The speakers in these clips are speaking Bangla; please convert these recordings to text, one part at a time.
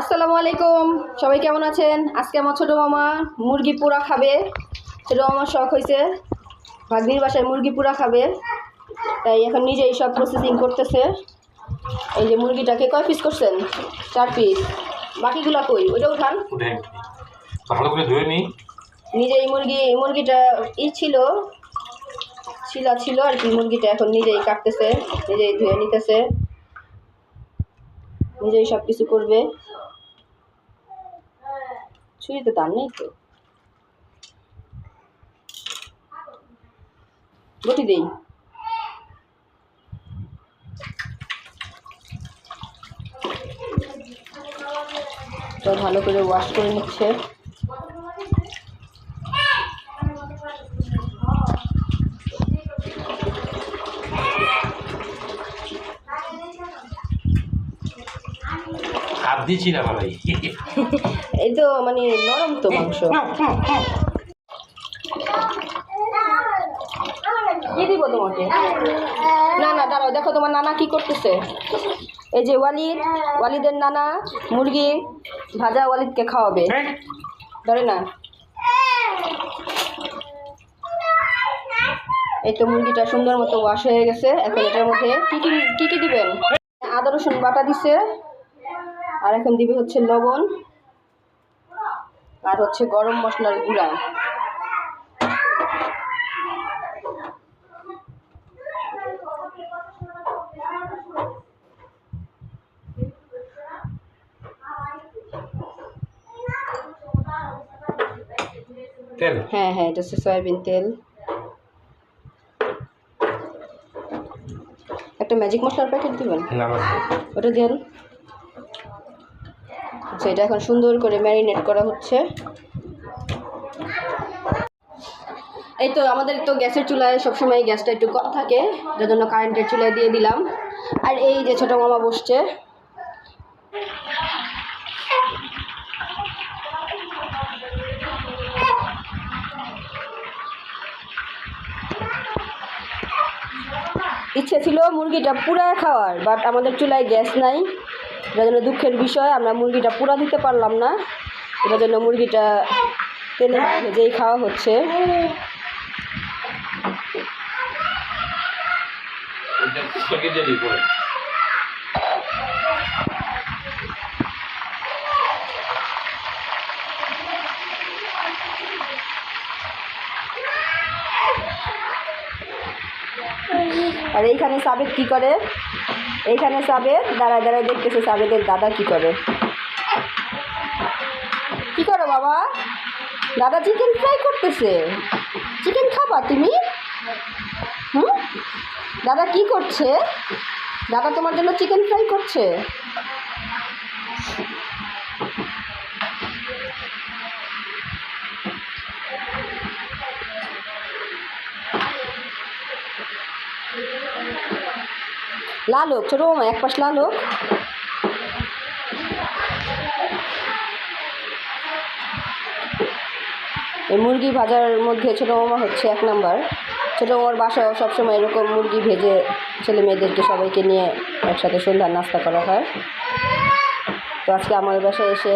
আসসালামু আলাইকুম। সবাই কেমন আছেন? আজকে আমার ছোটো মামা মুরগি পোড়া খাবে। ছোটো মামার শখ হয়েছে। ভাগ্নির বাসায় মুরগি পোড়া খাবে। তাই এখন নিজেই সব প্রসেসিং করতেছে। এই যে মুরগিটাকে কয় পিস করছেন? চার পিস বাকিগুলা কই? ওইটা উঠান। উঠে ভালো করে ধুয়ে নিই। নিজেই মুরগি মুরগিটা ই ছিল। ছিলা ছিল আর কি মুরগিটা এখন নিজেই কাটতেছে নিজেই ধুয়ে নিতেছে। নিজেই সব কিছু করবে ছুরিতে তার নেই তো। বটি দেই। তো ভালো করে ওয়াশ করে নিচ্ছে। হাত না ভালোই এই তো মানে নরম তো মাংস। কি দিব তোমাকে? না না দাঁড়াও দেখো তোমার নানা কি করতেছে। এই যে ওয়ালিদ ওয়ালিদের নানা মুরগি ভাজা ওয়ালিদকে খাওয়াবে। ধরে না। এই তো মুরগিটা সুন্দর মতো ওয়াশ হয়ে গেছে। এখন এটার মধ্যে কি কি দিবেন? আদা রসুন বাটা দিছে। আর এখন দিবে হচ্ছে লবণ আর হচ্ছে গরম মশলার গুঁড়া। তেল? হ্যাঁ হ্যাঁ এটা হচ্ছে সয়াবিন তেল। একটা ম্যাজিক মশলার প্যাকেট দিবেন? ওটা দেন। আচ্ছা এটা এখন সুন্দর করে ম্যারিনেট করা হচ্ছে। এই তো আমাদের তো গ্যাসের চুলায় সবসময় গ্যাসটা একটু কম থাকে যার জন্য কারেন্টের চুলায় দিয়ে দিলাম। আর এই যে ছোটো মামা বসছে। ইচ্ছে ছিল মুরগিটা পুরা খাওয়ার বাট আমাদের চুলায় গ্যাস নাই। যার জন্য দুঃখের বিষয় আমরা মুরগিটা পুরা দিতে পারলাম না। এটার জন্য মুরগিটা তেলে ভেজেই খাওয়া হচ্ছে। আর এইখানে সাবেদ কি করে? এইখানে সাবেদ দাঁড়ায় দাঁড়ায় দেখতেছে সাবেদের দাদা কি করে। কি করো বাবা? দাদা চিকেন ফ্রাই করতেছে। চিকেন খাবা তুমি? হুম? দাদা কি করছে? দাদা তোমার জন্য চিকেন ফ্রাই করছে। লাল হোক, ছোটো মামা, এক পাশ লাল হোক। এই মুরগি ভাজার মধ্যে ছোটো মামা হচ্ছে এক নাম্বার। ছোটো মামার বাসাও সবসময় এরকম মুরগি ভেজে ছেলে মেয়েদেরকে সবাইকে নিয়ে একসাথে সন্ধ্যার নাস্তা করা হয়। তো আজকে আমার বাসায় এসে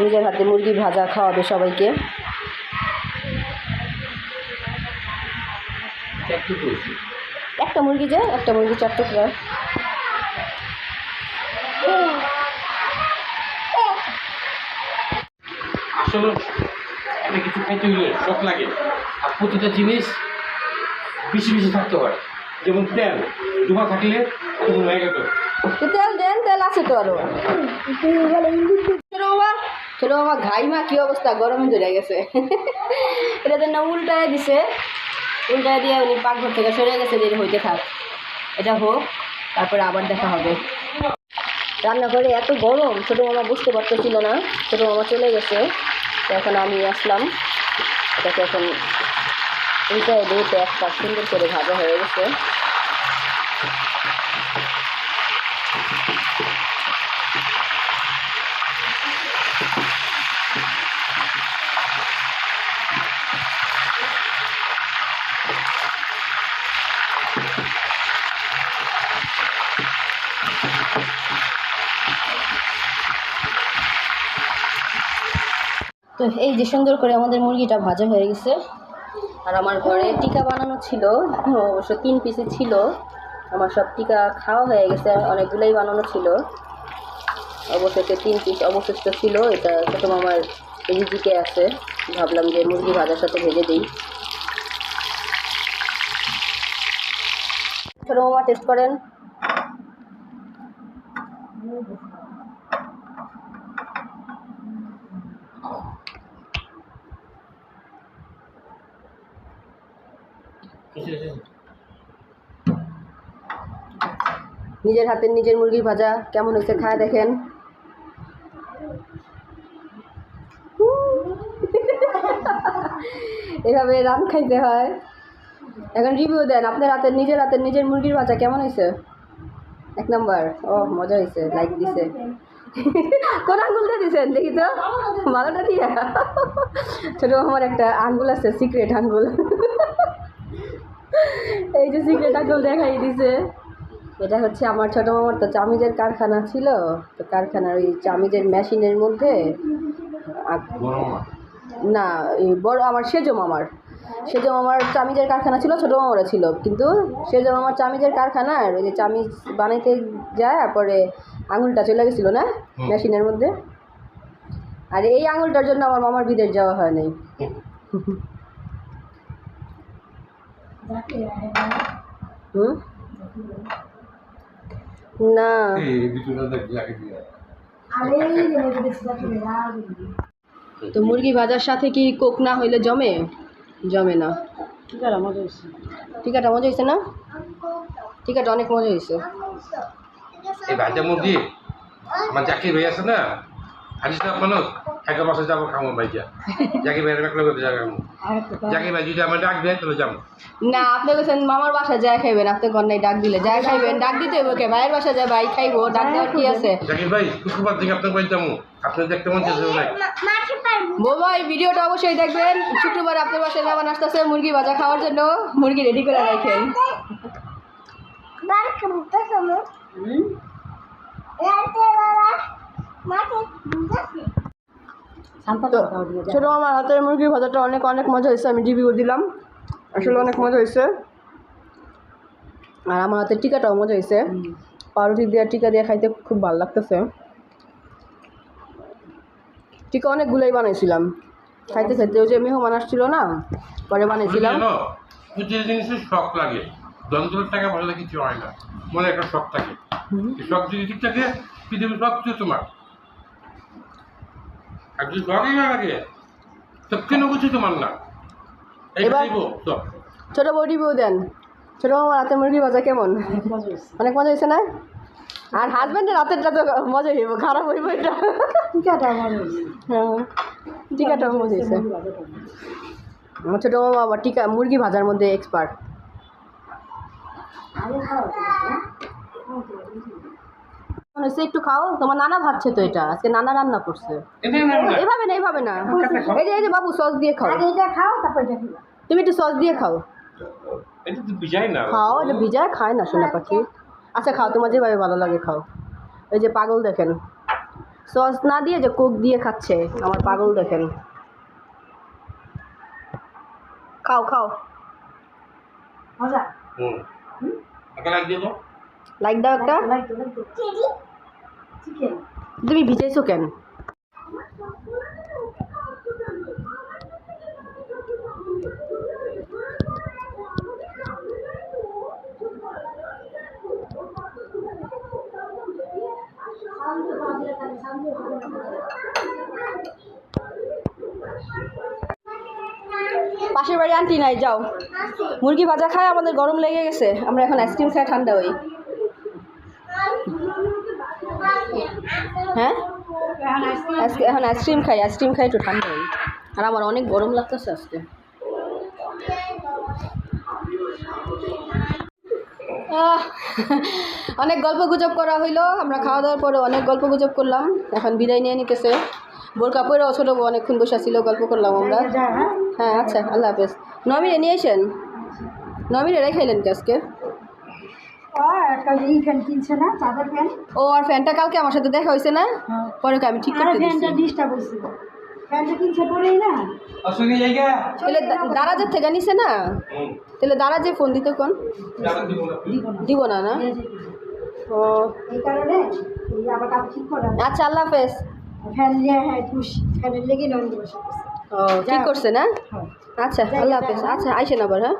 নিজের হাতে মুরগি ভাজা খাওয়াবে সবাইকে। একটা মুরগি যায় একটা মুরগি চার টুকরা আসলে কিছু খাইতে হলে শখ লাগে। আর প্রতিটা জিনিস বেশি বেশি থাকতে হয়। যেমন তেল ডুবা থাকলে তো তেল দেন তেল আছে তো আরও। ছোটো বাবা ঘাই মা কি অবস্থা? গরমে ধরে গেছে। এটা জন্য উল্টায় দিছে। উল্টায় দিয়ে উনি পাকঘর থেকে সরে গেছে, যে হইতে থাক। এটা হোক, তারপরে আবার দেখা হবে। রান্নাঘরে এত গরম, ছোটো মামা বুঝতে পারতেছিল না, ছোটো মামা চলে গেছে। তো এখন আমি আসলাম। এটাকে এখন উল্টায় দিয়ে একটা সুন্দর করে ভাজা হয়ে গেছে। তো এই যে সুন্দর করে আমাদের মুরগিটা ভাজা হয়ে গেছে। আর আমার ঘরে টিকা বানানো ছিল অবশ্য তিন পিসে ছিল। আমার সব টিকা খাওয়া হয়ে গেছে, অনেকগুলোই বানানো ছিল। অবশেষে তিন পিস অবশিষ্ট ছিল, এটা প্রথম আমার রিজিকে আছে। ভাবলাম যে মুরগি ভাজার সাথে ভেজে দিই। ছোটো মামা টেস্ট করেন। নিজের হাতের নিজের মুরগি ভাজা কেমন হয়েছে খায় দেখেন। এভাবে রান খাইতে হয়। এখন রিভিউ দেন, আপনার হাতের নিজের হাতের নিজের মুরগির ভাজা কেমন হয়েছে? এক নম্বর ও মজা হয়েছে লাইক দিছে। কোন আঙ্গুলটা দিছেন? দেখি তো ভালোটা দিয়ে। ছোটো আমার একটা আঙ্গুল আছে সিক্রেট আঙ্গুল। এই যে সিক্রেট আঙ্গুল দেখাই দিছে। এটা হচ্ছে আমার ছোটো মামার তো চামিজের কারখানা ছিল। তো কারখানার ওই চামিজের মেশিনের মধ্যে না বড় আমার সেজো মামার। সেজো মামার চামিজের কারখানা ছিল ছোটো মামারা ছিল। কিন্তু সেজো মামার চামিজের কারখানার ওই যে চামিজ বানাইতে যায় তারপরে আঙুলটা চলে গেছিল না মেশিনের মধ্যে? আর এই আঙুলটার জন্য আমার মামার বিদেশ যাওয়া হয় নাই। না। তো মুরগি ভাজার সাথে কি কোক না হইলে জমে? জমে না। টিকাটা মজা হয়েছে টিকাটা মজা হয়েছে না? টিকাটা অনেক মজা হয়েছে এই ভাইটা মুরগি আমার জাকির ভাই আছে না? হাজিস না মানুষ এক মাসে যাব খামো একলা করতে যাব জাকির ভাই যদি আমার ডাক দেয় তাহলে যাব। না আপনি বলছেন মামার বাসা যায় খাইবেন আপনি গন্যায় ডাক দিলে। যায় খাইবেন ডাক দিতে হবে ওকে ভাইয়ের বাসা যায় ভাই খাইবো ডাক দেওয়ার কি আছে? জাকির ভাই দিকে আপনার বাড়ি যাব। আপনি দেখতে মন চাইছে নাই বৌমা এই ভিডিওটা অবশ্যই দেখবেন। শুক্রবার আপনার বাসায় মেহমান আসতেছে মুরগি ভাজা খাওয়ার জন্য মুরগি রেডি করে রাখেন। তো ছোটো আমার হাতের মুরগির ভাজাটা অনেক অনেক মজা হয়েছে আমি রিভিউ দিলাম। আসলে অনেক মজা হয়েছে। আর আমার হাতের টিকাটাও মজা হয়েছে। পাউরুটি দেওয়ার টিকা দিয়ে খাইতে খুব ভালো লাগতেছে। টিকা অনেকগুলোই বানাইছিলাম। খাইতে খাইতে ওই যে মেহমান আসছিল না পরে জিনিসের শখ লাগে। যন্ত্রের টাকা ভালো কিছু হয় না। মনে একটা শখ থাকে। শখ যদি ঠিক থাকে পৃথিবীর সব কিছু তোমার। যদি না লাগে তো কেন কিছু তোমার না? এবার- সব ছোটো বউ দেন। ছোটো মামার হাতের মুরগি ভাজা কেমন? অনেক মজা হয়েছে না? আর হাজব্যান্ডের হাতেরটা তো মজা হইব খারাপ হইব এটা। হ্যাঁ টিকাটাও মজা হয়েছে। আমার ছোটো মামা আবার টিকা মুরগি ভাজার মধ্যে এক্সপার্ট হয়েছে একটু খাও তোমার নানা ভাবছে তো এটা আজকে নানা রান্না করছে। এভাবে না এভাবে না। এই যে এই যে বাবু সস দিয়ে খাও। খাও তুমি একটু সস দিয়ে খাও। এটা তো বিজাই না। খাও এটা ভিজায় খায় না সোনা পাখি। আচ্ছা খাও তোমার যেভাবে ভালো লাগে খাও। এই যে পাগল দেখেন। সস না দিয়ে যে কোক দিয়ে খাচ্ছে আমার পাগল দেখেন। খাও খাও। দাও। লাইক দাও একটা। তুমি ভিজাইছো কেন? পাশের বাড়ি আন্টি নাই, যাও। মুরগি ভাজা খায়, আমাদের গরম লেগে গেছে। আমরা এখন আইসক্রিম খাই ঠান্ডা হই। হ্যাঁ? আজকে এখন আইসক্রিম খাই আইসক্রিম খাই একটু ঠান্ডা হই আর আমার অনেক গরম লাগতেছে আজকে। আহ, অনেক গল্প গুজব করা হইল। আমরা খাওয়া দাওয়ার পরে অনেক গল্প গুজব করলাম। এখন বিদায় নিয়ে নিতেছে। বোরকা পরেও ছোটো অনেকক্ষণ বসে ছিল গল্প করলাম আমরা। হ্যাঁ আচ্ছা আল্লাহ হাফেজ। নমিনে নিয়ে আসেন? নমিনে রেখাইলেন কি আজকে? ও এই ফ্যান কিনছে না ও আর ফ্যানটা কালকে আমার সাথে দেখা হয়েছে না? হ্যাঁ। পরে আমি ঠিক করতে না? তাহলে দারাজের থেকে নিছে না? তাহলে দারাজে ফোন দিতে কোন? দিব না। না। না। ও। এই কারণে এই আবার কাপ ঠিক করা আচ্ছা আল্লাহ হাফেজ। হ্যাঁ। ও ঠিক করছে না? হ্যাঁ। আচ্ছা আল্লাহ হাফেজ। আচ্ছা আইসেন আবার হ্যাঁ?